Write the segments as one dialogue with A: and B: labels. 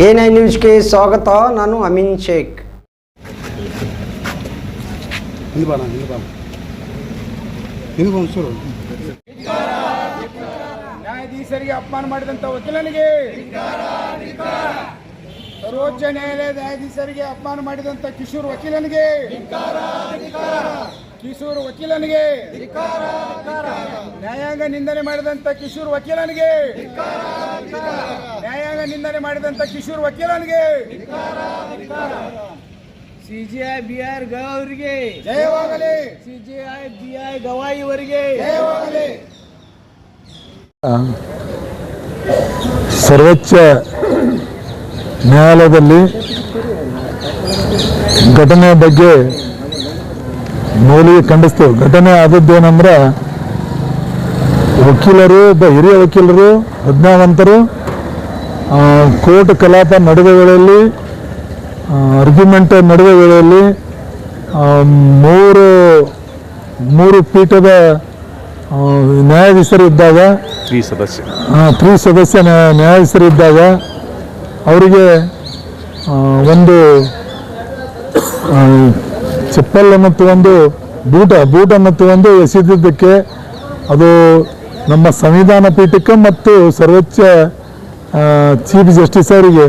A: A ನ್ಯೂಸ್ಗೆ ಸ್ವಾಗತ ನಾನು ಅಮೀನ್ ಶೇಖ್.
B: ನ್ಯಾಯಾಧೀಶರಿಗೆ ಅಪಮಾನ ಮಾಡಿದಂತ ವಕೀಲನಿಗೆ ಸರ್ವೋಚ್ಚ ನ್ಯಾಯಾಲಯದ ನ್ಯಾಯಾಧೀಶರಿಗೆ ಅಪಮಾನ ಮಾಡಿದಂತ ಕಿಶೋರ್ ವಕೀಲನಿಗೆ ಕಿಶೋರ್ ವಕೀಲನಿಗೆ ನ್ಯಾಯಾಂಗ ನಿಂದನೆ ಮಾಡಿದಂತ ಕಿಶೋರ್ ವಕೀಲನಿಗೆ. ನ್ಯಾಯಾಂಗ ನಿಂದನೆ ಮಾಡಿದಂತ ಕಿಶೋರ್ ವಕೀಲನಿಗೆ.
C: ಸಿಜಿಐ ಬಿ ಆರ್ ಅವರಿಗೆ
B: ಜಯವಾಗಲಿ.
C: ಸಿಜಿಐ ಬಿ ಐ ಗವಾಯಿ ಅವರಿಗೆ.
B: ಜಯವಾಗಲಿ.
D: ಸರ್ವೋಚ್ಚ ನ್ಯಾಯಾಲಯದಲ್ಲಿ ಘಟನೆ ಬಗ್ಗೆ ನೋಲಿಗೆ ಖಂಡಿಸ್ತೇವೆ. ಘಟನೆ ಆದದ್ದೇನೆಂದ್ರೆ ವಕೀಲರು ಒಬ್ಬ ಹಿರಿಯ ವಕೀಲರು ಪ್ರಜ್ಞಾವಂತರು ಕೋರ್ಟ್ ಕಲಾಪ ನಡೆದ ವೇಳೆಯಲ್ಲಿ ಆರ್ಗ್ಯುಮೆಂಟ್ ನಡೆದ ವೇಳೆಯಲ್ಲಿ ಮೂರು ಮೂರು ಪೀಠದ ಆ, ನ್ಯಾಯಾಧೀಶರು ಇದ್ದಾಗ
E: ಈ ಸದಸ್ಯ.
D: ತ್ರೀ ತ್ರಿ ಸದಸ್ಯ ನ್ಯಾಯಾಧೀಶರು ಇದ್ದಾಗ ಅವರಿಗೆ ಒಂದು ಚಪ್ಪಲ್ ಮತ್ತು ಒಂದು ಬೂಟ ಬೂಟ ಮತ್ತು ಒಂದು ಎಸೆದಿದ್ದಕ್ಕೆ ಅದು ನಮ್ಮ ಸಂವಿಧಾನ ಪೀಠಕ್ಕೆ ಮತ್ತು ಸರ್ವೋಚ್ಚ ಚೀಫ್ ಜಸ್ಟಿಸ್ ಅವರಿಗೆ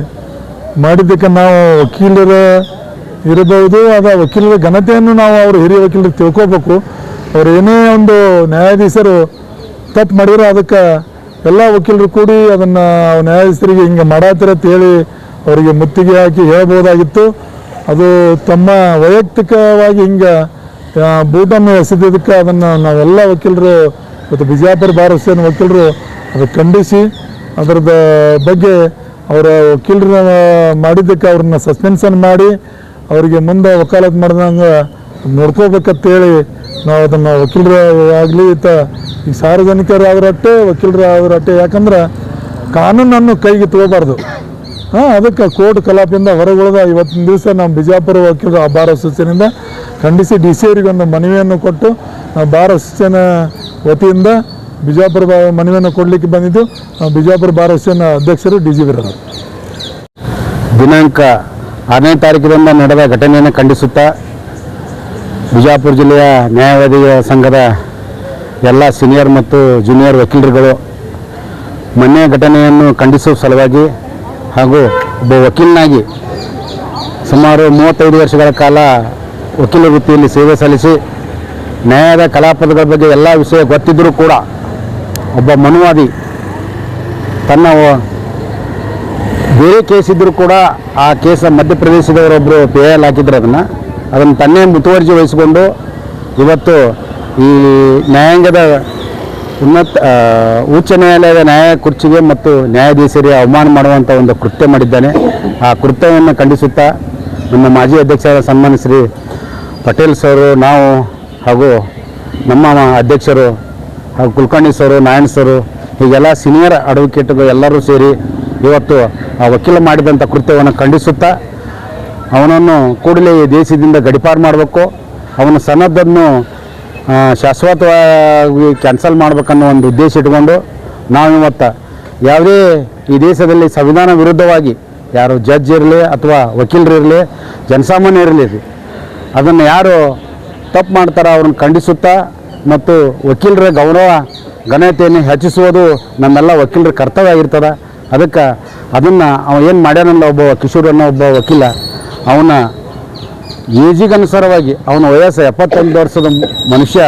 D: ಮಾಡಿದ್ದಕ್ಕೆ ನಾವು ವಕೀಲರ ಇರಬಹುದು ಆದ ವಕೀಲರ ಘನತೆಯನ್ನು ನಾವು ಅವರು ಹಿರಿಯ ವಕೀಲರು ತಿಳ್ಕೋಬೇಕು. ಅವ್ರು ಏನೇ ಒಂದು ನ್ಯಾಯಾಧೀಶರು ತಪ್ಪು ಮಾಡಿದ್ರು, ಅದಕ್ಕೆ ಎಲ್ಲ ವಕೀಲರು ಕೂಡಿ ಅದನ್ನು ನ್ಯಾಯಾಧೀಶರಿಗೆ ಹಿಂಗೆ ಅಂತ ಹೇಳಿ ಅವರಿಗೆ ಮುತ್ತಿಗೆ ಹಾಕಿ ಹೇಳ್ಬೋದಾಗಿತ್ತು. ಅದು ತಮ್ಮ ವೈಯಕ್ತಿಕವಾಗಿ ಹಿಂಗೆ ಬೂಟನ್ನು ಎಸೆದಿದ್ದಕ್ಕೆ ಅದನ್ನು ನಾವೆಲ್ಲ ವಕೀಲರು ಇವತ್ತು ಬಿಜಾಪುರ ಬಾರ್ ಹುಸೇನ್ ವಕೀಲರು ಅದು ಖಂಡಿಸಿ ಅದರದ ಬಗ್ಗೆ ಅವರ ವಕೀಲರ ಮಾಡಿದ್ದಕ್ಕೆ ಅವ್ರನ್ನ ಸಸ್ಪೆನ್ಷನ್ ಮಾಡಿ ಅವರಿಗೆ ಮುಂದೆ ವಕಾಲತ್ ಮಾಡ್ದಂಗೆ ನೋಡ್ಕೋಬೇಕಂತೇಳಿ ನಾವು ಅದನ್ನು ವಕೀಲರ ಆಗಲಿ ತ ಈ ಸಾರ್ವಜನಿಕರಾದ್ರಟ್ಟೆ ವಕೀಲರಾದ್ರಟ್ಟೆ ಯಾಕಂದ್ರೆ ಕಾನೂನನ್ನು ಕೈಗೆ ತಗೋಬಾರ್ದು. ಹಾಂ, ಅದಕ್ಕೆ ಕೋರ್ಟ್ ಕಲಾಪದಿಂದ ಹೊರಗುಳಿದ ಇವತ್ತಿನ ದಿವಸ ನಮ್ಮ ಬಿಜಾಪುರ ವಕೀಲರ ಬಾರ್ ಅಸೋಸಿಯೇಷನಿಂದ ಖಂಡಿಸಿ ಡಿ ಸಿ ಅವರಿಗೆ ಒಂದು ಮನವಿಯನ್ನು ಕೊಟ್ಟು ನಾವು ಬಾರ್ ಅಸೋಸಿಯೇಷನ್ ವತಿಯಿಂದ ಬಿಜಾಪುರ ಮನವಿಯನ್ನು ಕೊಡಲಿಕ್ಕೆ ಬಂದಿದ್ದು ಬಿಜಾಪುರ ಬಾರ್ ಅಸೋಸಿಯೇಷನ್ ಅಧ್ಯಕ್ಷರು ಡಿ ಜಿ
F: ದಿನಾಂಕ ಆರನೇ ತಾರೀಕಿನಿಂದ ನಡೆದ ಘಟನೆಯನ್ನು ಖಂಡಿಸುತ್ತಾ ಬಿಜಾಪುರ ಜಿಲ್ಲೆಯ ನ್ಯಾಯವಾದಿಗಳ ಸಂಘದ ಎಲ್ಲ ಸೀನಿಯರ್ ಮತ್ತು ಜೂನಿಯರ್ ವಕೀಲರುಗಳು ಮನೆಯ ಘಟನೆಯನ್ನು ಖಂಡಿಸುವ ಸಲುವಾಗಿ ಹಾಗೂ ಒಬ್ಬ ವಕೀಲನಾಗಿ ಸುಮಾರು ಮೂವತ್ತೈದು ವರ್ಷಗಳ ಕಾಲ ವಕೀಲ ವೃತ್ತಿಯಲ್ಲಿ ಸೇವೆ ಸಲ್ಲಿಸಿ ನ್ಯಾಯದ ಕಲಾಪದಗಳ ಬಗ್ಗೆ ಎಲ್ಲ ವಿಷಯ ಗೊತ್ತಿದ್ದರೂ ಕೂಡ ಒಬ್ಬ ಮನುವಾದಿ ತನ್ನ ಬೇರೆ ಕೇಸ್ ಇದ್ದರೂ ಕೂಡ ಆ ಕೇಸ ಮಧ್ಯಪ್ರದೇಶದವರೊಬ್ಬರು ಪಿ ಎಲ್ ಹಾಕಿದ್ರು ಅದನ್ನು. ಅದನ್ನು ತನ್ನೇ ಮುತುವರ್ಜಿ ವಹಿಸಿಕೊಂಡು ಇವತ್ತು ಈ ನ್ಯಾಯಾಂಗದ ಉನ್ನತ ಉಚ್ಚ ನ್ಯಾಯಾಲಯದ ನ್ಯಾಯ ಕುರ್ಚಿಗೆ ಮತ್ತು ನ್ಯಾಯಾಧೀಶರಿಗೆ ಅವಮಾನ ಮಾಡುವಂಥ ಒಂದು ಕೃತ್ಯ ಮಾಡಿದ್ದಾನೆ. ಆ ಕೃತ್ಯವನ್ನು ಖಂಡಿಸುತ್ತಾ ನಮ್ಮ ಮಾಜಿ ಅಧ್ಯಕ್ಷರ ಸನ್ಮಾನ ಪಟೇಲ್ ಸರ್, ನಾವು ಹಾಗೂ ನಮ್ಮ ಅಧ್ಯಕ್ಷರು ಹಾಗೂ ಕುಲಕರ್ಣಿ ಸರು, ನಾರಾಯಣ್ ಸರು, ಹೀಗೆಲ್ಲ ಸೀನಿಯರ್ ಅಡ್ವೊಕೇಟ್ಗಳು ಎಲ್ಲರೂ ಸೇರಿ ಇವತ್ತು ಆ ವಕೀಲ ಮಾಡಿದಂಥ ಕೃತ್ಯವನ್ನು ಖಂಡಿಸುತ್ತಾ ಅವನನ್ನು ಕೂಡಲೇ ಈ ದೇಶದಿಂದ ಗಡಿಪಾರು ಮಾಡಬೇಕು. ಅವನ ಸನ್ನದ್ದನ್ನು ಶಾಶ್ವತವಾಗಿ ಕ್ಯಾನ್ಸಲ್ ಮಾಡಬೇಕನ್ನೋ ಒಂದು ಉದ್ದೇಶ ಇಟ್ಕೊಂಡು ನಾವು ಇವತ್ತು ಯಾವುದೇ ಈ ದೇಶದಲ್ಲಿ ಸಂವಿಧಾನ ವಿರುದ್ಧವಾಗಿ ಯಾರು ಜಡ್ಜ್ ಇರಲಿ ಅಥವಾ ವಕೀಲರು ಇರಲಿ, ಜನಸಾಮಾನ್ಯ ಇರಲಿ, ಅದನ್ನು ಯಾರು ತಪ್ಪು ಮಾಡ್ತಾರೆ, ಅವ್ರನ್ನ ಖಂಡಿಸುತ್ತಾ ಮತ್ತು ವಕೀಲರ ಗೌರವ, ಘನತೆಯನ್ನು ಹೆಚ್ಚಿಸುವುದು ನಮ್ಮೆಲ್ಲ ವಕೀಲರ ಕರ್ತವ್ಯ ಆಗಿರ್ತದೆ. ಅದಕ್ಕೆ ಅದನ್ನು ಅವ ಏನು ಮಾಡ್ಯಾನಲ್ಲ ಒಬ್ಬ ಕಿಶೋರ್ ಅನ್ನೋ ಒಬ್ಬ ವಕೀಲ, ಅವನ ಏಜಿಗೆ ಅನುಸಾರವಾಗಿ ಅವನ ವಯಸ್ಸು ಎಪ್ಪತ್ತೊಂದು ವರ್ಷದ ಮನುಷ್ಯ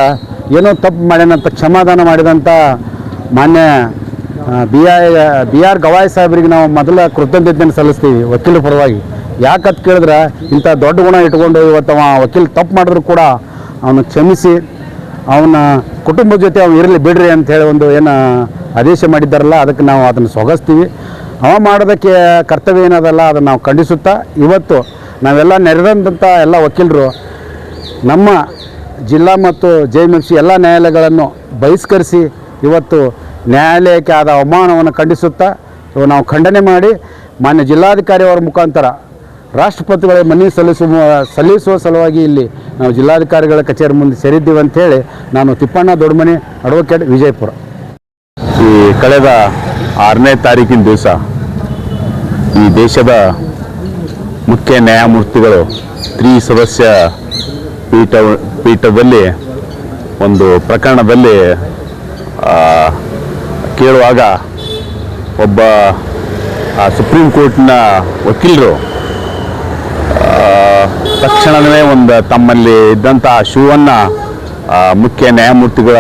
F: ಏನೋ ತಪ್ಪು ಮಾಡ್ಯಾನಂತ, ಕ್ಷಮಾದಾನ ಮಾಡಿದಂಥ ಮಾನ್ಯ B I B R Gavai ಸಾಹೇಬರಿಗೆ ನಾವು ಮೊದಲ ಕೃತಜ್ಞತೆಯನ್ನು ಸಲ್ಲಿಸ್ತೀವಿ ವಕೀಲರ ಪರವಾಗಿ. ಯಾಕಂತ ಕೇಳಿದ್ರೆ ಇಂಥ ದೊಡ್ಡ ಗುಣ ಇಟ್ಕೊಂಡು ಇವತ್ತು ಅವ ವಕೀಲ್ ತಪ್ಪು ಮಾಡಿದ್ರು ಕೂಡ ಅವನು ಕ್ಷಮಿಸಿ, ಅವನ ಕುಟುಂಬದ ಜೊತೆ ಅವ್ನು ಇರಲಿ ಬಿಡ್ರಿ ಅಂತ ಹೇಳಿ ಒಂದು ಏನು ಆದೇಶ ಮಾಡಿದ್ದಾರಲ್ಲ, ಅದಕ್ಕೆ ನಾವು ಅದನ್ನು ಸೊಗಸ್ತೀವಿ. ಅವ ಮಾಡೋದಕ್ಕೆ ಕರ್ತವ್ಯ ಏನದಲ್ಲ, ಅದನ್ನು ನಾವು ಖಂಡಿಸುತ್ತಾ. ಇವತ್ತು ನಾವೆಲ್ಲ ನೆರೆದಂಥ ಎಲ್ಲ ವಕೀಲರು, ನಮ್ಮ ಜಿಲ್ಲಾ ಮತ್ತು ಜೆ ಎಂ ಎಫ್ ಸಿ ಎಲ್ಲ ನ್ಯಾಯಾಲಯಗಳನ್ನು ಬಹಿಷ್ಕರಿಸಿ ಇವತ್ತು ನ್ಯಾಯಾಲಯಕ್ಕೆ ಆದ ಅವಮಾನವನ್ನು ಖಂಡಿಸುತ್ತಾ ನಾವು ಖಂಡನೆ ಮಾಡಿ, ಮಾನ್ಯ ಜಿಲ್ಲಾಧಿಕಾರಿಯವರ ಮುಖಾಂತರ ರಾಷ್ಟ್ರಪತಿಗಳ ಮನವಿ ಸಲ್ಲಿಸುವ ಸಲ್ಲಿಸುವ ಸಲುವಾಗಿ ಇಲ್ಲಿ ನಾವು ಜಿಲ್ಲಾಧಿಕಾರಿಗಳ ಕಚೇರಿ ಮುಂದೆ ಸೇರಿದ್ದೀವಿ ಅಂತೇಳಿ ನಾನು ತಿಪ್ಪಣ್ಣ ದೊಡ್ಡಮನೆ ಅಡ್ವೊಕೇಟ್ ವಿಜಯಪುರ.
E: ಈ ಕಳೆದ ಆರನೇ ತಾರೀಕಿನ ದಿವಸ ಈ ದೇಶದ ಮುಖ್ಯ ನ್ಯಾಯಮೂರ್ತಿಗಳು ತ್ರಿ ಸದಸ್ಯ ಪೀಠ, ಪೀಠದಲ್ಲಿ ಒಂದು ಪ್ರಕರಣದಲ್ಲಿ ಕೇಳುವಾಗ ಒಬ್ಬ ಸುಪ್ರೀಂ ಕೋರ್ಟ್ನ ವಕೀಲರು ತಕ್ಷಣವೇ ಒಂದು ತಮ್ಮಲ್ಲಿ ಇದ್ದಂಥ ಶೂವನ್ನು ಮುಖ್ಯ ನ್ಯಾಯಮೂರ್ತಿಗಳ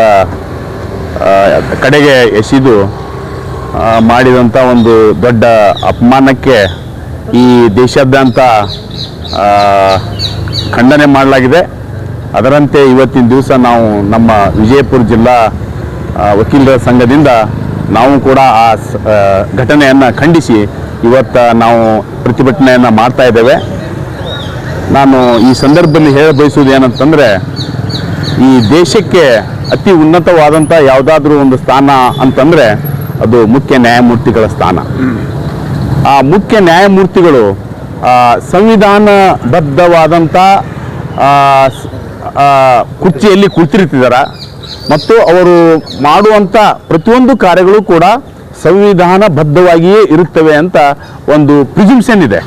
E: ಕಡೆಗೆ ಎಸೆದು ಮಾಡಿದಂಥ ಒಂದು ದೊಡ್ಡ ಅಪಮಾನಕ್ಕೆ ಈ ದೇಶಾದ್ಯಂತ ಖಂಡನೆ ಮಾಡಲಾಗಿದೆ. ಅದರಂತೆ ಇವತ್ತಿನ ದಿವಸ ನಾವು ನಮ್ಮ ವಿಜಯಪುರ ಜಿಲ್ಲಾ ವಕೀಲರ ಸಂಘದಿಂದ ನಾವು ಕೂಡ ಆ, ಘಟನೆಯನ್ನು ಖಂಡಿಸಿ ಇವತ್ತು ನಾವು ಪ್ರತಿಭಟನೆಯನ್ನು ಮಾಡ್ತಾ ಇದ್ದೇವೆ. ನಾನು ಈ ಸಂದರ್ಭದಲ್ಲಿ ಹೇಳ ಬಯಸುವುದು ಏನಂತಂದರೆ ಈ ದೇಶಕ್ಕೆ ಅತಿ ಉನ್ನತವಾದಂಥ ಯಾವುದಾದ್ರೂ ಒಂದು ಸ್ಥಾನ ಅಂತಂದರೆ ಅದು ಮುಖ್ಯ ನ್ಯಾಯಮೂರ್ತಿಗಳ ಸ್ಥಾನ. ಆ ಮುಖ್ಯ ನ್ಯಾಯಮೂರ್ತಿಗಳು ಆ, ಸಂವಿಧಾನಬದ್ಧವಾದಂಥ ಕುರ್ಚಿಯಲ್ಲಿ ಕುಳಿತಿರ್ತಿದ್ದಾರೆ ಮತ್ತು ಅವರು ಮಾಡುವಂಥ ಪ್ರತಿಯೊಂದು ಕಾರ್ಯಗಳು ಕೂಡ ಸಂವಿಧಾನಬದ್ಧವಾಗಿಯೇ ಇರುತ್ತವೆ ಅಂತ ಒಂದು ಪ್ರಿಜಿಮ್ಷನ್ ಇದೆ.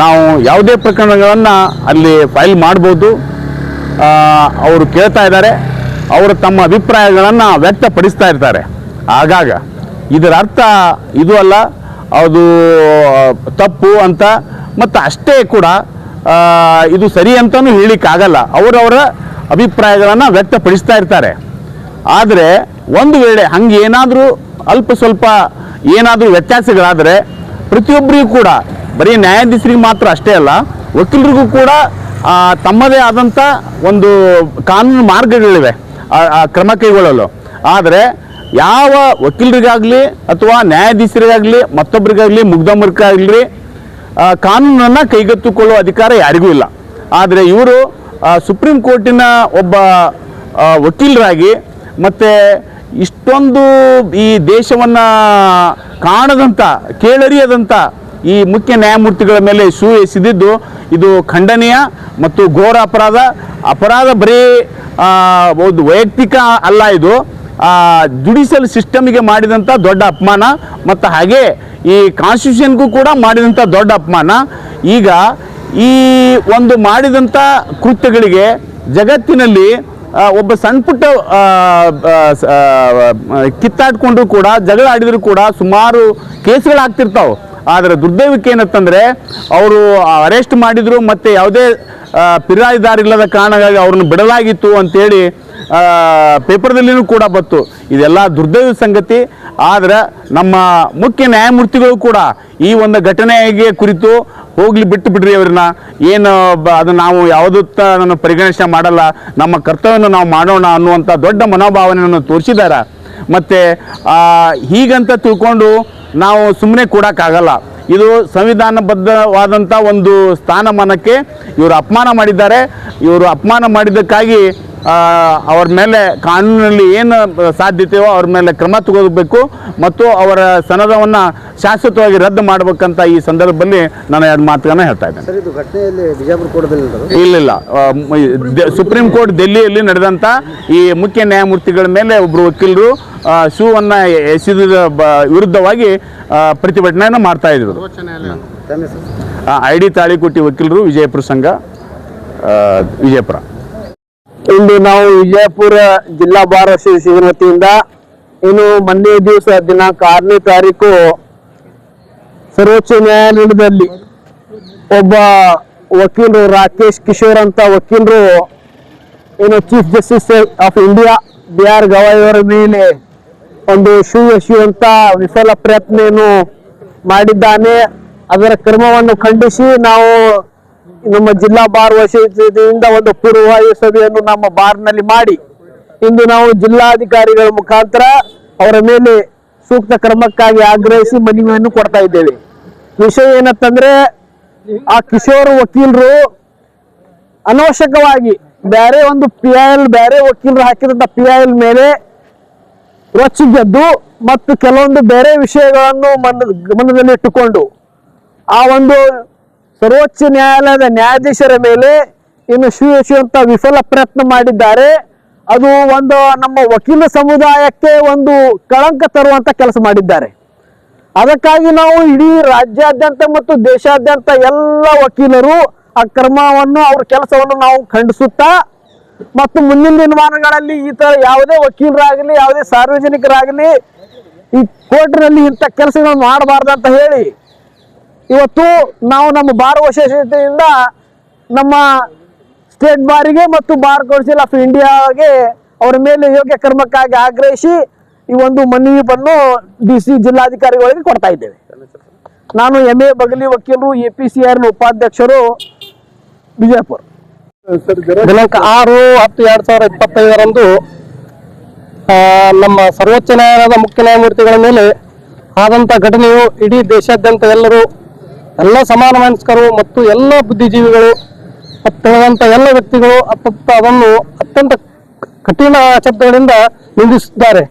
E: ನಾವು ಯಾವುದೇ ಪ್ರಕರಣಗಳನ್ನು ಅಲ್ಲಿ ಫೈಲ್ ಮಾಡ್ಬೋದು. ಅವರು ಕೇಳ್ತಾ ಇದ್ದಾರೆ. ಅವರು ತಮ್ಮ ಅಭಿಪ್ರಾಯಗಳನ್ನು ವ್ಯಕ್ತಪಡಿಸ್ತಾ ಇರ್ತಾರೆ. ಆಗಾಗ ಇದರ ಅರ್ಥ ಇದು ಅಲ್ಲ, ಅದು ತಪ್ಪು ಅಂತ. ಮತ್ತು ಅಷ್ಟೇ ಕೂಡ ಇದು ಸರಿ ಅಂತಲೂ ಹೇಳಲಿಕ್ಕಾಗಲ್ಲ ಅವರವರ ಅಭಿಪ್ರಾಯಗಳನ್ನು ವ್ಯಕ್ತಪಡಿಸ್ತಾ ಇರ್ತಾರೆ. ಆದರೆ ಒಂದು ವೇಳೆ ಹಂಗೆ ಏನಾದರೂ ಅಲ್ಪ ಸ್ವಲ್ಪ ಏನಾದರೂ ವ್ಯತ್ಯಾಸಗಳಾದರೆ ಪ್ರತಿಯೊಬ್ಬರಿಗೂ ಕೂಡ ಬರೀ ನ್ಯಾಯಾಧೀಶರಿಗೆ ಮಾತ್ರ ಅಷ್ಟೇ ಅಲ್ಲ, ವಕೀಲರಿಗೂ ಕೂಡ ತಮ್ಮದೇ ಆದಂಥ ಒಂದು ಕಾನೂನು ಮಾರ್ಗಗಳಿವೆ ಕ್ರಮ ಕೈಗೊಳ್ಳಲು. ಆದರೆ ಯಾವ ವಕೀಲರಿಗಾಗಲಿ ಅಥವಾ ನ್ಯಾಯಾಧೀಶರಿಗಾಗಲಿ, ಮತ್ತೊಬ್ಬರಿಗಾಗಲಿ ಮುಗ್ಧಮರಿಗಾಗಲಿ ಕಾನೂನನ್ನು ಕೈಗೆತ್ತಿಕೊಳ್ಳುವ ಅಧಿಕಾರ ಯಾರಿಗೂ ಇಲ್ಲ. ಆದರೆ ಇವರು ಸುಪ್ರೀಂ ಕೋರ್ಟಿನ ಒಬ್ಬ ವಕೀಲರಾಗಿ ಮತ್ತು ಇಷ್ಟೊಂದು ಈ ದೇಶವನ್ನು ಕಾಣದಂಥ ಕೇಳರಿಯದಂಥ ಈ ಮುಖ್ಯ ನ್ಯಾಯಮೂರ್ತಿಗಳ ಮೇಲೆ ಶೂ ಎಸೆದಿದ್ದು ಇದು ಖಂಡನೀಯ ಮತ್ತು ಘೋರ ಅಪರಾಧ. ಅಪರಾಧ ಬರೀ ಒಂದು ವೈಯಕ್ತಿಕ ಅಲ್ಲ ಇದು. ಜುಡಿಷಿಯಲ್ ಸಿಸ್ಟಮಿಗೆ ಮಾಡಿದಂಥ ದೊಡ್ಡ ಅಪಮಾನ ಮತ್ತು ಹಾಗೆ ಈ ಕಾನ್ಸ್ಟಿಟ್ಯೂಷನ್ಗೂ ಕೂಡ ಮಾಡಿದಂಥ ದೊಡ್ಡ ಅಪಮಾನ. ಈಗ ಈ ಒಂದು ಮಾಡಿದಂಥ ಕೃತ್ಯಗಳಿಗೆ ಜಗತ್ತಿನಲ್ಲಿ ಒಬ್ಬ ಸಣ್ಣ ಪುಟ್ಟ ಕಿತ್ತಾಡ್ಕೊಂಡ್ರು ಕೂಡ, ಜಗಳ ಆಡಿದ್ರು ಕೂಡ ಸುಮಾರು ಕೇಸ್ಗಳಾಗ್ತಿರ್ತಾವೆ. ಆದರೆ ದುರ್ದೈವಕ್ಕೆ ಏನತ್ತಂದರೆ ಅವರು ಅರೆಸ್ಟ್ ಮಾಡಿದ್ರು ಮತ್ತು ಯಾವುದೇ ಪಿರಾಯಿದಾರಿಲ್ಲದ ಕಾರಣಗಾಗಿ ಅವ್ರನ್ನ ಬಿಡಲಾಗಿತ್ತು ಅಂತೇಳಿ ಪೇಪರ್ದಲ್ಲಿನೂ ಕೂಡ ಬತ್ತು ಇದೆಲ್ಲ ದುರ್ದೈವ ಸಂಗತಿ. ಆದರೆ ನಮ್ಮ ಮುಖ್ಯ ನ್ಯಾಯಮೂರ್ತಿಗಳು ಕೂಡ ಈ ಒಂದು ಘಟನೆಗೆ ಕುರಿತು ಹೋಗ್ಲಿ ಬಿಟ್ಟು ಬಿಡ್ರಿ ಅವ್ರನ್ನ. ಏನು ಬ- ಅದು ನಾವು ಯಾವುದೂ ನಾನು ಪರಿಗಣಿಸೆ ಮಾಡಲ್ಲ. ನಮ್ಮ ಕರ್ತವ್ಯವನ್ನು ನಾವು ಮಾಡೋಣ ಅನ್ನುವಂಥ ದೊಡ್ಡ ಮನೋಭಾವನೆಯನ್ನು ತೋರಿಸಿದ್ದಾರೆ ಮತ್ತು ಹೀಗಂತ ತಿಳ್ಕೊಂಡು ನಾವು ಸುಮ್ಮನೆ ಕೊಡೋಕ್ಕಾಗಲ್ಲ. ಇದು ಸಂವಿಧಾನಬದ್ಧವಾದಂಥ ಒಂದು ಸ್ಥಾನಮಾನಕ್ಕೆ ಇವರು ಅಪಮಾನ ಮಾಡಿದ್ದಾರೆ. ಇವರು ಅಪಮಾನ ಮಾಡಿದ್ದಕ್ಕಾಗಿ ಅವ್ರ ಮೇಲೆ ಕಾನೂನಿನಲ್ಲಿ ಏನು ಸಾಧ್ಯತೆಯೋ ಅವ್ರ ಮೇಲೆ ಕ್ರಮ ತಗೋಬೇಕು ಮತ್ತು ಅವರ ಸನದವನ್ನು ಶಾಶ್ವತವಾಗಿ ರದ್ದು ಮಾಡಬೇಕಂತ ಈ ಸಂದರ್ಭದಲ್ಲಿ ನಾನು ಎರಡು ಮಾತುಗಳನ್ನ ಹೇಳ್ತಾ ಇದ್ದೇನೆ. ಇಲ್ಲ ದೆ- ಸುಪ್ರೀಂ ಕೋರ್ಟ್ ದೆಹಲಿಯಲ್ಲಿ ನಡೆದಂಥ ಈ ಮುಖ್ಯ ನ್ಯಾಯಮೂರ್ತಿಗಳ ಮೇಲೆ ಒಬ್ಬರು ವಕೀಲರು ಶೂವನ್ನು ಎಸೆದ ವಿರುದ್ಧವಾಗಿ ಪ್ರತಿಭಟನೆಯನ್ನು ಮಾಡ್ತಾ ಇದ್ರು? ಐ ಡಿ ತಾಳಿಕೋಟಿ ವಕೀಲರು ವಿಜಯಪುರ ಸಂಘ ವಿಜಯಪುರ.
G: ಇಂದು ನಾವು ವಿಜಯಪುರ ಜಿಲ್ಲಾ ಬಾರ ಶಿಬಿರ ವತಿಯಿಂದ ಇನ್ನು ಮೊನ್ನೆ ದಿವಸ ದಿನಾಂಕ ಆರನೇ ತಾರೀಕು ಸರ್ವೋಚ್ಚ ನ್ಯಾಯಾಲಯದಲ್ಲಿ ಒಬ್ಬ ವಕೀಲರು ರಾಕೇಶ್ ಕಿಶೋರ್ ಅಂತ ವಕೀಲರು ಏನು chief justice of India B R Gavai ಅವರ ಮೇಲೆ ಒಂದು ಶೂ ಎಸೆಯುವಂತ ವಿಫಲ ಪ್ರಯತ್ನ ಮಾಡಿದ್ದಾನೆ. ಅದರ ಕ್ರಮವನ್ನು ಖಂಡಿಸಿ ನಾವು ನಮ್ಮ ಜಿಲ್ಲಾ ಬಾರ್ ವಸತಿಯಿಂದ ಒಂದು ಪೂರ್ವವಾಯು ಸಭೆಯನ್ನು ನಮ್ಮ ಬಾರ್ನಲ್ಲಿ ಮಾಡಿ, ಇಂದು ನಾವು ಜಿಲ್ಲಾಧಿಕಾರಿಗಳ ಮುಖಾಂತರ ಅವರ ಮೇಲೆ ಸೂಕ್ತ ಕ್ರಮಕ್ಕಾಗಿ ಆಗ್ರಹಿಸಿ ಮನವಿಯನ್ನು ಕೊಡ್ತಾ ಇದ್ದೇವೆ. ವಿಷಯ ಏನತ್ತಂದ್ರೆ ಆ ಕಿಶೋರ್ ವಕೀಲರು ಅನವಶ್ಯಕವಾಗಿ ಬೇರೆ ಒಂದು ಪಿ ಐ ಎಲ್ ಬೇರೆ ವಕೀಲರು ಹಾಕಿದಂತ ಪಿ ಐ ಎಲ್ ಮೇಲೆ ರೊಚ್ಚಿಗೆದ್ದು ಮತ್ತು ಕೆಲವೊಂದು ಬೇರೆ ವಿಷಯಗಳನ್ನು ಮನ ಗಮನದಲ್ಲಿಟ್ಟುಕೊಂಡು ಆ ಒಂದು ಸರ್ವೋಚ್ಚ ನ್ಯಾಯಾಲಯದ ನ್ಯಾಯಾಧೀಶರ ಮೇಲೆ ಇನ್ನು ಶಿವಶಿವಂತ ವಿಫಲ ಪ್ರಯತ್ನ ಮಾಡಿದ್ದಾರೆ. ಅದು ಒಂದು ನಮ್ಮ ವಕೀಲ ಸಮುದಾಯಕ್ಕೆ ಒಂದು ಕಳಂಕ ತರುವಂತ ಕೆಲಸ ಮಾಡಿದ್ದಾರೆ.
H: ಅದಕ್ಕಾಗಿ ನಾವು ಇಡೀ ರಾಜ್ಯಾದ್ಯಂತ ಮತ್ತು ದೇಶಾದ್ಯಂತ ಎಲ್ಲ ವಕೀಲರು ಆ ಕ್ರಮವನ್ನು, ಅವ್ರ ಕೆಲಸವನ್ನು ನಾವು ಖಂಡಿಸುತ್ತಾ ಮತ್ತು ಮುಂದಿನ ದಿನಮಾನಗಳಲ್ಲಿ ಈ ತರ ಯಾವುದೇ ವಕೀಲರಾಗಲಿ, ಯಾವುದೇ ಸಾರ್ವಜನಿಕರಾಗಲಿ ಈ ಕೋರ್ಟ್ನಲ್ಲಿ ಇಂಥ ಕೆಲಸಗಳನ್ನು ಮಾಡಬಾರ್ದು ಅಂತ ಹೇಳಿ ಇವತ್ತು ನಾವು ನಮ್ಮ ಬಾರ್ ವಿಶೇಷತೆಯಿಂದ ನಮ್ಮ ಸ್ಟೇಟ್ ಬಾರಿಗೆ ಮತ್ತು ಬಾರ್ ಕೌನ್ಸಿಲ್ ಆಫ್ ಇಂಡಿಯಾಗೆ ಅವರ ಮೇಲೆ ಯೋಗ್ಯ ಕ್ರಮಕ್ಕಾಗಿ ಆಗ್ರಹಿಸಿ ಈ ಒಂದು ಮನವಿಯನ್ನು ಡಿ ಸಿ ಜಿಲ್ಲಾಧಿಕಾರಿಗಳಿಗೆ ಕೊಡ್ತಾ ಇದ್ದೇವೆ. ನಾನು ಎಂ ಎ ಬಗಲಿ ವಕೀಲರು ಎ ಪಿ ಸಿ ಆರ್ನ ಉಪಾಧ್ಯಕ್ಷರು ವಿಜಯಪುರ ದಿನಾಂಕ ಆರು ಹತ್ತು ಎರಡ್ ಸಾವಿರದ ಇಪ್ಪತ್ತೈದರಂದು ನಮ್ಮ ಸರ್ವೋಚ್ಚ ನ್ಯಾಯಾಲಯದ ಮುಖ್ಯ ನ್ಯಾಯಮೂರ್ತಿಗಳ ಮೇಲೆ ಆದಂತ ಘಟನೆಯು ಇಡೀ ದೇಶಾದ್ಯಂತ ಎಲ್ಲರೂ ಎಲ್ಲ ಸಮಾನ ಮನಸ್ಕರು ಮತ್ತು ಎಲ್ಲ ಬುದ್ಧಿಜೀವಿಗಳು ತಿಳಿದಂಥ ಎಲ್ಲ ವ್ಯಕ್ತಿಗಳು ಅತ್ತ ಅದನ್ನು ಅತ್ಯಂತ ಕಠಿಣ ಶಬ್ದಗಳಿಂದ ನಿಂದಿಸಿದ್ದಾರೆ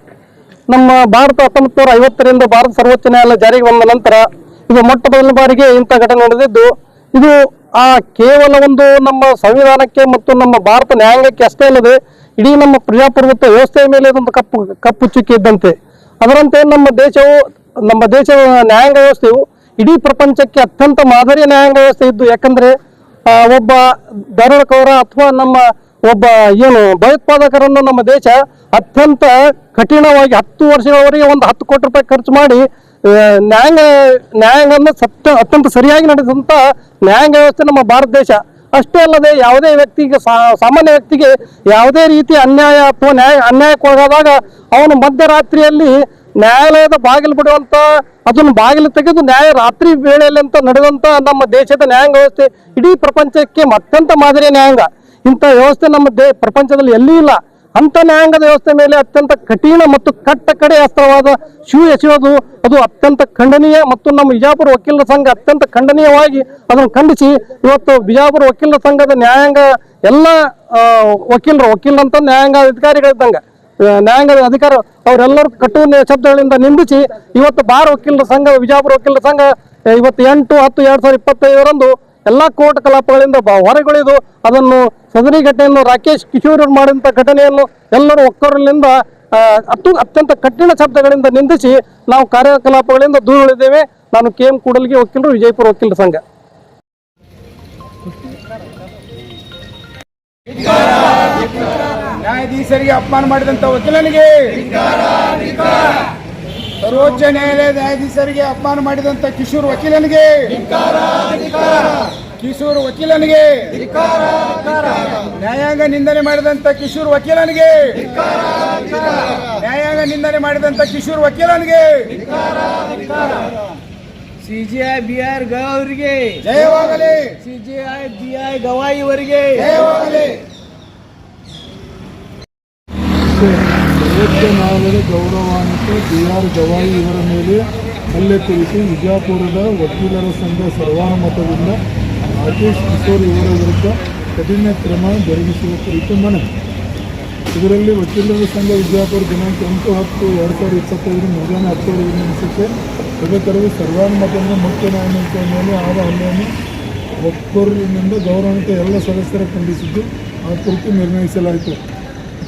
H: ನಮ್ಮ ಭಾರತ ಹತ್ತೊಂಬತ್ತು ನೂರ ಐವತ್ತರಿಂದ ಭಾರತ ಸರ್ವೋಚ್ಚ ನ್ಯಾಯಾಲಯ ಜಾರಿಗೆ ಬಂದ ನಂತರ ಇದು ಮೊಟ್ಟ ಮೊದಲ ಬಾರಿಗೆ ಇಂಥ ಘಟನೆ ನಡೆದಿದ್ದು, ಇದು ಆ ಕೇವಲ ಒಂದು ನಮ್ಮ ಸಂವಿಧಾನಕ್ಕೆ ಮತ್ತು ನಮ್ಮ ಭಾರತ ನ್ಯಾಯಾಲಯಕ್ಕೆ ಅಷ್ಟೇ ಅಲ್ಲದೆ ಇಡೀ ನಮ್ಮ ಪ್ರಜಾಪ್ರಭುತ್ವ ವ್ಯವಸ್ಥೆಯ ಮೇಲೆ ಇದೊಂದು ಕಪ್ಪು ಕಪ್ಪು ಚುಕ್ಕಿ ಇದ್ದಂತೆ. ಅದರಂತೆ ನಮ್ಮ ದೇಶವು, ನಮ್ಮ ದೇಶದ ನ್ಯಾಯಾಂಗ ವ್ಯವಸ್ಥೆಯು ಇಡೀ ಪ್ರಪಂಚಕ್ಕೆ ಅತ್ಯಂತ ಮಾದರಿಯ ನ್ಯಾಯಾಂಗ ವ್ಯವಸ್ಥೆ ಇದ್ದು, ಯಾಕಂದ್ರೆ ಒಬ್ಬ ದರೋಡೆಕೋರ ಅಥವಾ ನಮ್ಮ ಒಬ್ಬ ಏನು ಭಯೋತ್ಪಾದಕರನ್ನು ನಮ್ಮ ದೇಶ ಅತ್ಯಂತ ಕಠಿಣವಾಗಿ ಹತ್ತು ವರ್ಷಗಳವರೆಗೆ ಒಂದು ಹತ್ತು ಕೋಟಿ ರೂಪಾಯಿ ಖರ್ಚು ಮಾಡಿ ನ್ಯಾಯಾಂಗ, ನ್ಯಾಯಾಂಗವನ್ನು ಸತ್ಯ, ಅತ್ಯಂತ ಸರಿಯಾಗಿ ನಡೆಸಿದಂಥ ನ್ಯಾಯಾಂಗ ವ್ಯವಸ್ಥೆ ನಮ್ಮ ಭಾರತ ದೇಶ. ಅಷ್ಟೇ ಅಲ್ಲದೆ ಯಾವುದೇ ವ್ಯಕ್ತಿಗೆ ಸಾಮಾನ್ಯ ವ್ಯಕ್ತಿಗೆ ಯಾವುದೇ ರೀತಿ ಅನ್ಯಾಯ ಅಥವಾ ನ್ಯಾಯ ಅನ್ಯಾಯಕ್ಕೊಳಗಾದಾಗ ಅವನು ಮಧ್ಯರಾತ್ರಿಯಲ್ಲಿ ನ್ಯಾಯಾಲಯದ ಬಾಗಿಲು ಬಿಡುವಂತ, ಅದನ್ನು ಬಾಗಿಲು ತೆಗೆದು ನ್ಯಾಯ ರಾತ್ರಿ ವೇಳೆಯಲ್ಲಿ ಅಂತ ನಡೆದಂತ ನಮ್ಮ ದೇಶದ ನ್ಯಾಯಾಂಗ ವ್ಯವಸ್ಥೆ ಇಡೀ ಪ್ರಪಂಚಕ್ಕೆ ಅತ್ಯಂತ ಮಾದರಿಯ ನ್ಯಾಯಾಂಗ. ಇಂಥ ವ್ಯವಸ್ಥೆ ನಮ್ಮ ದೇ, ಪ್ರಪಂಚದಲ್ಲಿ ಎಲ್ಲಿ ಇಲ್ಲ. ಅಂತ ನ್ಯಾಯಾಂಗದ ವ್ಯವಸ್ಥೆ ಮೇಲೆ ಅತ್ಯಂತ ಕಠಿಣ ಮತ್ತು ಕಟ್ಟ ಕಡೆ ಅಸ್ತ್ರವಾದ ಶೂ ಎಸೆಯೋದು, ಅದು ಅತ್ಯಂತ ಖಂಡನೀಯ ಮತ್ತು ನಮ್ಮ ಬಿಜಾಪುರ ವಕೀಲರ ಸಂಘ ಅತ್ಯಂತ ಖಂಡನೀಯವಾಗಿ ಅದನ್ನು ಖಂಡಿಸಿ, ಇವತ್ತು ಬಿಜಾಪುರ ವಕೀಲರ ಸಂಘದ ನ್ಯಾಯಾಂಗ ಎಲ್ಲ ವಕೀಲರು, ವಕೀಲರಂತ ನ್ಯಾಯಾಂಗ ಅಧಿಕಾರಿಗಳಿದ್ದಂಗೆ ನ್ಯಾಯಾಂಗದ ಅಧಿಕಾರ ಅವರೆಲ್ಲರೂ ಕಟು ಶಬ್ದಗಳಿಂದ ನಿಂದಿಸಿ ಇವತ್ತು ಬಾರ್ ವಕೀಲರ ಸಂಘ, ವಿಜಾಪುರ ವಕೀಲರ ಸಂಘ ಇವತ್ತು ಎಂಟು, ಹತ್ತು, ಎರಡ್ ಸಾವಿರದ ಇಪ್ಪತ್ತೈದರಂದು ಎಲ್ಲಾ ಕೋರ್ಟ್ ಕಲಾಪಗಳಿಂದ ಹೊರಗುಳಿದು ಅದನ್ನು ಸದರಿ ಘಟನೆಯನ್ನು ರಾಕೇಶ್ ಕಿಶೋರ್ ಮಾಡಿದಂಥ ಘಟನೆಯನ್ನು ಎಲ್ಲರೂ ಒಕ್ಕರಲಿಂದ ಅತ್ಯು ಅತ್ಯಂತ ಕಠಿಣ ಶಬ್ದಗಳಿಂದ ನಿಂದಿಸಿ ನಾವು ಕಾರ್ಯಕಲಾಪಗಳಿಂದ ದೂರ ಉಳಿದೇವೆ ನಾನು ಕೆ ಎಂ ಕೂಡಲ್ಗಿ ವಕೀಲರು, ವಿಜಯಪುರ ವಕೀಲರ ಸಂಘ.
B: ನ್ಯಾಯಾಧೀಶರಿಗೆ ಅಪಮಾನ ಮಾಡಿದಂತ ವಕೀಲನಿಗೆ ಸರ್ವೋಚ್ಚ ನ್ಯಾಯಾಲಯ ನ್ಯಾಯಾಧೀಶರಿಗೆ ಅಪಮಾನ ಮಾಡಿದಂತ ಕಿಶೋರ್ ವಕೀಲನಿಗೆ ಕಿಶೋರ್ ವಕೀಲನಿಗೆ ನ್ಯಾಯಾಂಗ ನಿಂದನೆ ಮಾಡಿದಂತ ಕಿಶೋರ್ ವಕೀಲನಿಗೆ ನ್ಯಾಯಾಂಗ ನಿಂದನೆ ಮಾಡಿದಂತ ಕಿಶೋರ್ ವಕೀಲನಿಗೆ
I: ಸಿಜಿಐ ಬಿ ಆರ್
B: ಜಯವಾಗಲಿ.
I: ಸಿಜಿಐ ಬಿ ಐ ಗವಾಯಿ ಅವರಿಗೆ
B: ಜಯವಾಗಲಿ.
J: ಸರ್ವೋಚ್ಚ ನ್ಯಾಯಾಲಯದ ಗೌರವಾನ್ವಿತ ಬಿ ಆರ್ ಗವಾಯಿ ಇವರ ಮೇಲೆ ಹಲ್ಲೆ ಕುರಿತು ವಿಜಯಪುರದ ವಕೀಲರ ಸಂಘ ಸರ್ವಾನುಮತದಿಂದ ರಾಕೇಶ್ ಕಿಶೋರ್ ಇವರ ವಿರುದ್ಧ ಕಠಿಣ ಕ್ರಮ ಜರುಗಿಸುವ ಕುರಿತು ಮನವಿ. ಇದರಲ್ಲಿ ವಕೀಲರ ಸಂಘ ವಿಜಯಪುರ ದಿನಾಂಕ ಎಂಟು ಹತ್ತು ಎರಡು ಸಾವಿರದ ಇಪ್ಪತ್ತೈದರ ಮುಂಜಾನೆ ಹತ್ತುವರೆಗೆ ನಿಮಿಷಕ್ಕೆ ಸದಸ್ಯರಿಗೆ ಸರ್ವಾನುಮತದಿಂದ ಮುಖ್ಯ ನ್ಯಾಯಮೂರ್ತಿಯ ಮೇಲೆ ಆದ ಹಲ್ಲೆಯನ್ನು ಒಬ್ಬರಿಂದ ಗೌರವಾನ್ವಿತ ಎಲ್ಲ ಸದಸ್ಯರ ಖಂಡಿಸಿದ್ದು, ಆ ಕುರಿತು ನಿರ್ಣಯಿಸಲಾಯಿತು.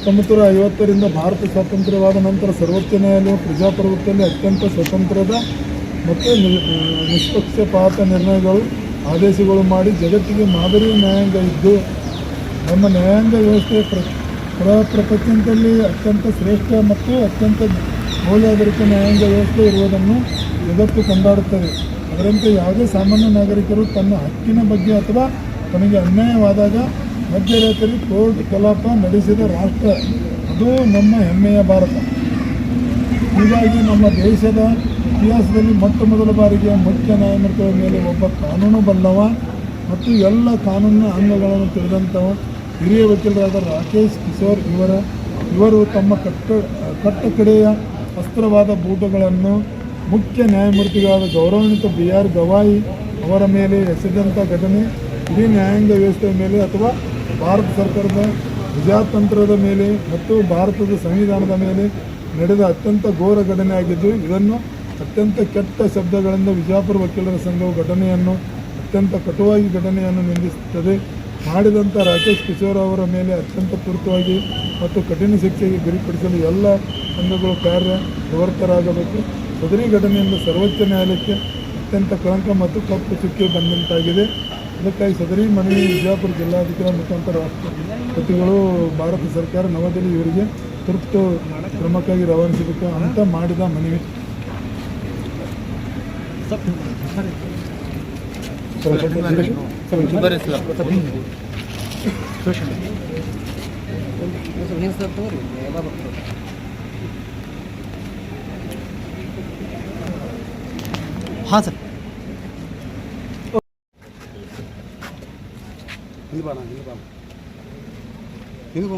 J: ಹತ್ತೊಂಬತ್ತು ನೂರ ಐವತ್ತರಿಂದ ಭಾರತ ಸ್ವಾತಂತ್ರ್ಯವಾದ ನಂತರ ಸರ್ವೋಚ್ಚ ನ್ಯಾಯಾಲಯ ಪ್ರಜಾಪ್ರಭುತ್ವದಲ್ಲಿ ಅತ್ಯಂತ ಸ್ವತಂತ್ರದ ಮತ್ತು ನಿಷ್ಪಕ್ಷಪಾತ ನಿರ್ಣಯಗಳು, ಆದೇಶಗಳು ಮಾಡಿ ಜಗತ್ತಿಗೆ ಮಾದರಿ ನ್ಯಾಯಾಂಗ ಇದ್ದು, ನಮ್ಮ ನ್ಯಾಯಾಂಗ ವ್ಯವಸ್ಥೆ ಪ್ರ- ಪ್ರಪಂಚದಲ್ಲಿ ಅತ್ಯಂತ ಶ್ರೇಷ್ಠ ಮತ್ತು ಅತ್ಯಂತ ಮೌಲ್ಯಾಧಾರಿತ ನ್ಯಾಯಾಂಗ ವ್ಯವಸ್ಥೆ ಇರುವುದನ್ನು ಜಗತ್ತು ಕೊಂಡಾಡುತ್ತದೆ. ಅದರಂತೆ ಯಾವುದೇ ಸಾಮಾನ್ಯ ನಾಗರಿಕರು ತನ್ನ ಹಕ್ಕಿನ ಬಗ್ಗೆ ಅಥವಾ ತನಗೆ ಅನ್ಯಾಯವಾದಾಗ ಮಧ್ಯರಾತ್ರಿ ಕೋರ್ಟ್ ಕಲಾಪ ನಡೆಸಿದ ರಾಷ್ಟ್ರ, ಅದು ನಮ್ಮ ಹೆಮ್ಮೆಯ ಭಾರತ. ಹೀಗಾಗಿ ನಮ್ಮ ದೇಶದ ಇತಿಹಾಸದಲ್ಲಿ ಮೊಟ್ಟ ಮೊದಲ ಬಾರಿಗೆ ಮುಖ್ಯ ನ್ಯಾಯಮೂರ್ತಿಗಳ ಮೇಲೆ ಒಬ್ಬ ಕಾನೂನು ಬಲ್ಲವ ಮತ್ತು ಎಲ್ಲ ಕಾನೂನಿನ ಅಂಗಗಳನ್ನು ತಿಳಿದಂಥವ ಹಿರಿಯ ವಕೀಲರಾದ ರಾಕೇಶ್ ಕಿಶೋರ್ ಇವರ, ಇವರು ತಮ್ಮ ಕಟ್ಟ ಕಟ್ಟ ಕಡೆಯ ಅಸ್ತ್ರವಾದ ಬೂಟುಗಳನ್ನು ಮುಖ್ಯ ನ್ಯಾಯಮೂರ್ತಿಗಳಾದ ಗೌರವಾನ್ವಿತ ಬಿ ಆರ್ ಗವಾಯಿ ಅವರ ಮೇಲೆ ಎಸೆದಂಥ ಘಟನೆ, ಇಡೀ ನ್ಯಾಯಾಂಗ ವ್ಯವಸ್ಥೆಯ ಮೇಲೆ ಅಥವಾ ಭಾರತ ಸರ್ಕಾರದ ಪ್ರಜಾತಂತ್ರದ ಮೇಲೆ ಮತ್ತು ಭಾರತದ ಸಂವಿಧಾನದ ಮೇಲೆ ನಡೆದ ಅತ್ಯಂತ ಘೋರ ಘಟನೆ ಆಗಿದ್ದು, ಇದನ್ನು ಅತ್ಯಂತ ಕೆಟ್ಟ ಶಬ್ದಗಳಿಂದ ವಿಜಾಪುರ ವಕೀಲರ ಸಂಘವು ಘಟನೆಯನ್ನು ಅತ್ಯಂತ ಕಟುವಾಗಿ ಘಟನೆಯನ್ನು ನಿಂದಿಸುತ್ತದೆ. ಮಾಡಿದಂಥ ರಾಕೇಶ್ ಕಿಶೋರ್ ಅವರ ಮೇಲೆ ಅತ್ಯಂತ ತುರ್ತವಾಗಿ ಮತ್ತು ಕಠಿಣ ಶಿಕ್ಷೆಗೆ ಗುರಿಪಡಿಸಲು ಎಲ್ಲ ಸಂಘಗಳು ಕಾರ್ಯ ನಿವರ್ತರಾಗಬೇಕು ಸದರಿ ಘಟನೆಯಿಂದ ಸರ್ವೋಚ್ಚ ನ್ಯಾಯಾಲಯಕ್ಕೆ ಅತ್ಯಂತ ಕಳಂಕ ಮತ್ತು ಕಪ್ಪು ಚುಕ್ಕೆ ಬಂದಂತಾಗಿದೆ. ಅದಕ್ಕಾಗಿ ಸದರಿ ಮನವಿ ವಿಜಯಪುರ ಜಿಲ್ಲಾಧಿಕಾರಿ ಮುಖಾಂತರ ಪ್ರತಿಗಳು ಭಾರತ ಸರ್ಕಾರ ನವದೆಹಲಿ ಇವರಿಗೆ ತುರ್ತು ಕ್ರಮಕ್ಕಾಗಿ ರವಾನಿಸಬೇಕು ಅಂತ ಮಾಡಿದ ಮನವಿ.
A: ಹಾಂ ಸರ್. ಹಿಂದೆ ಬಾಣ ಹಿಂದೆ ಬಾಣ ಹಿಂದೆ ಬಾ